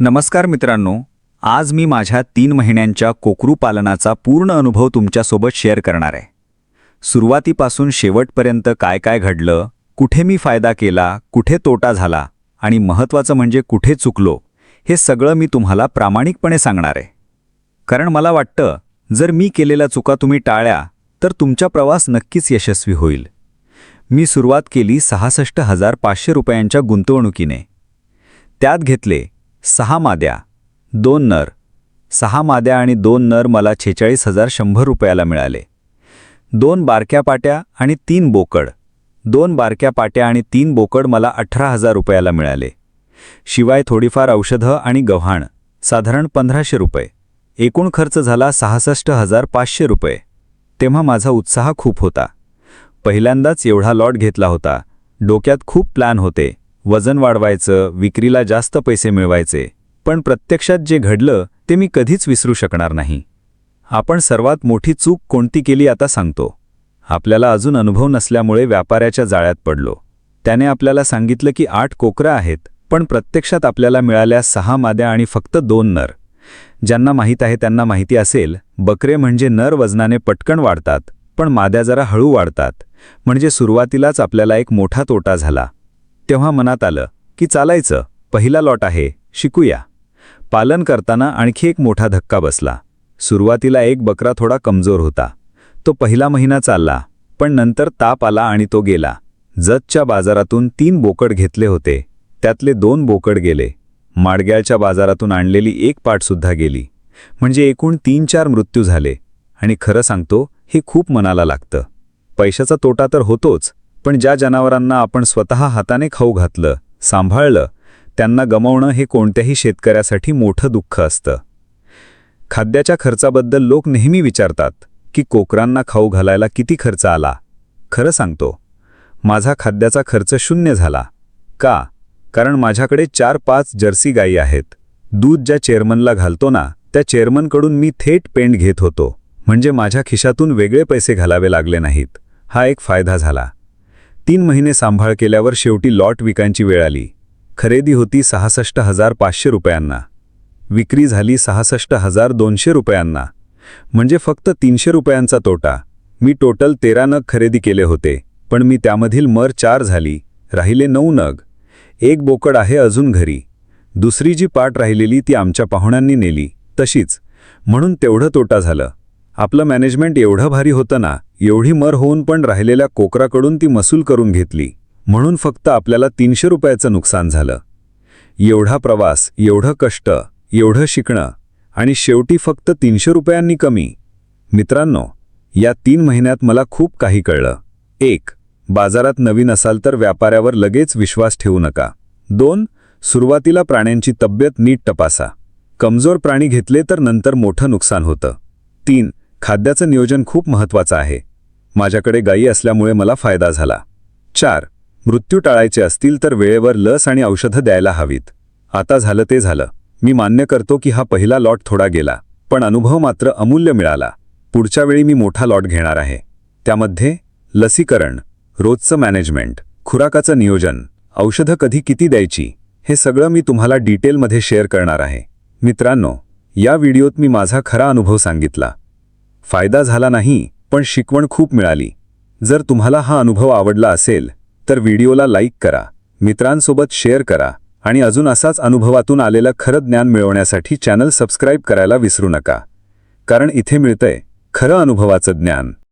नमस्कार मित्रांनो आज मी माझ्या तीन महिन्यांच्या कोकरू पालनाचा पूर्ण अनुभव तुमच्यासोबत शेअर करणार आहे. सुरुवातीपासून शेवटपर्यंत काय काय घडलं कुठे मी फायदा केला कुठे तोटा झाला आणि महत्त्वाचं म्हणजे कुठे चुकलो हे सगळं मी तुम्हाला प्रामाणिकपणे सांगणार आहे. कारण मला वाटतं जर मी केलेल्या चुका तुम्ही टाळ्या तर तुमचा प्रवास नक्कीच यशस्वी होईल. मी सुरुवात केली सहासष्ट हजार पाचशे रुपयांच्या गुंतवणुकीने. त्यात घेतले सहा माद्या दोन नर. सहा माद्या आणि दोन नर मला छेचाळीस हजार शंभर रुपयाला मिळाले. दोन बारक्या पाट्या आणि तीन बोकड. दोन बारक्या पाट्या आणि तीन बोकड मला अठरा हजार रुपयाला मिळाले. शिवाय थोडीफार औषधं आणि गव्हाण साधारण पंधराशे रुपये. एकूण खर्च झाला सहासष्ट हजार पाचशे रुपये. तेव्हा माझा उत्साह खूप होता. पहिल्यांदाच एवढा लॉट घेतला होता. डोक्यात खूप प्लॅन होते. वजन वाढवायचं विक्रीला जास्त पैसे मिळवायचे पण प्रत्यक्षात जे घडलं ते मी कधीच विसरू शकणार नाही. आपण सर्वात मोठी चूक कोणती केली आता सांगतो. आपल्याला अजून अनुभव नसल्यामुळे व्यापाऱ्याच्या जाळ्यात पडलो. त्याने आपल्याला सांगितलं की आठ कोकरं आहेत पण प्रत्यक्षात आपल्याला मिळाल्या सहा माद्या आणि फक्त दोन नर. ज्यांना माहीत आहे त्यांना माहिती असेल बकरे म्हणजे नर वजनाने पटकन वाढतात पण माद्या जरा हळू वाढतात. म्हणजे सुरुवातीलाच आपल्याला एक मोठा तोटा झाला. तेव्हा मनात आलं की चालायचं पहिला लॉट आहे शिकूया. पालन करताना आणखी एक मोठा धक्का बसला. सुरुवातीला एक बकरा थोडा कमजोर होता. तो पहिला महिना चालला पण नंतर ताप आला आणि तो गेला. जतच्या बाजारातून तीन बोकड घेतले होते. त्यातले दोन बोकड गेले. माडग्याळच्या बाजारातून आणलेली एक पाठसुद्धा गेली. म्हणजे एकूण तीन चार मृत्यू झाले. आणि खरं सांगतो हे खूप मनाला लागतं. पैशाचा तोटा तर होतोच पण ज्या जनावरांना आपण स्वतः हाताने खाऊ घातलं सांभाळलं त्यांना गमावणं हे कोणत्याही शेतकऱ्यासाठी मोठं दुःख असतं. खाद्याच्या खर्चाबद्दल लोक नेहमी विचारतात की कोकरांना खाऊ घालायला किती खर्च आला? खरं सांगतो माझा खाद्याचा खर्च शून्य झाला. का? कारण माझ्याकडे चार पाच जर्सी गायी आहेत. दूध ज्या चेअरमनला घालतो ना त्या चेअरमनकडून मी थेट पेंट घेत होतो. म्हणजे माझ्या खिशातून वेगळे पैसे घालावे लागले नाहीत. हा एक फायदा झाला. तीन महिने सांभाळ केल्यावर शेवटी लॉट विकायची वेळ आली. खरेदी होती सहासष्ट हजार पाचशे रुपयांना. विक्री झाली सहासष्ट हजार दोनशे रुपयांना. म्हणजे फक्त तीनशे रुपयांचा तोटा. मी टोटल तेरा नग खरेदी केले होते पण मी त्यामधील मर चार झाली राहिले नऊ नग. एक बोकड आहे अजून घरी. दुसरी जी पाट राहिलेली ती आमच्या पाहुण्यांनी नेली तशीच. म्हणून तेवढं तोटा झालं. आपलं मॅनेजमेंट एवढं भारी होतं ना एवढी मर होऊन पण राहिलेल्या कोकराकडून ती मसूल करून घेतली. म्हणून फक्त आपल्याला तीनशे रुपयाचं नुकसान झालं. एवढा प्रवास एवढं कष्ट एवढं शिकणं आणि शेवटी फक्त तीनशे रुपयांनी कमी. मित्रांनो या तीन महिन्यात मला खूप काही कळलं. एक बाजारात नवीन असाल तर व्यापाऱ्यावर लगेच विश्वास ठेवू नका. दोन सुरुवातीला प्राण्यांची तब्येत नीट तपासा. कमजोर प्राणी घेतले तर नंतर मोठं नुकसान होतं. तीन खाद्याचं नियोजन खूप महत्त्वाचं आहे. माझ्याकडे गायी असल्यामुळे मला फायदा झाला. चार मृत्यू टाळायचे असतील तर वेळेवर लस आणि औषधं द्यायला हवीत. आता झालं ते झालं. मी मान्य करतो की हा पहिला लॉट थोडा गेला पण अनुभव मात्र अमूल्य मिळाला. पुढच्या वेळी मी मोठा लॉट घेणार आहे. त्यामध्ये लसीकरण रोजचं मॅनेजमेंट खुराकाचं नियोजन औषधं कधी किती द्यायची हे सगळं मी तुम्हाला डिटेलमध्ये शेअर करणार आहे. मित्रांनो या व्हिडिओत मी माझा खरा अनुभव सांगितला. फायदा झाला नाही पण शिकवण खूप मिळाली. जर तुम्हाला हा अनुभव आवडला असेल तर व्हिडिओला लाईक करा मित्रांसोबत शेअर करा आणि अजून असाच अनुभवातून आलेलं खरं ज्ञान मिळवण्यासाठी चॅनल सबस्क्राईब करायला विसरू नका. कारण इथे मिळतंय खरं अनुभवाचं ज्ञान.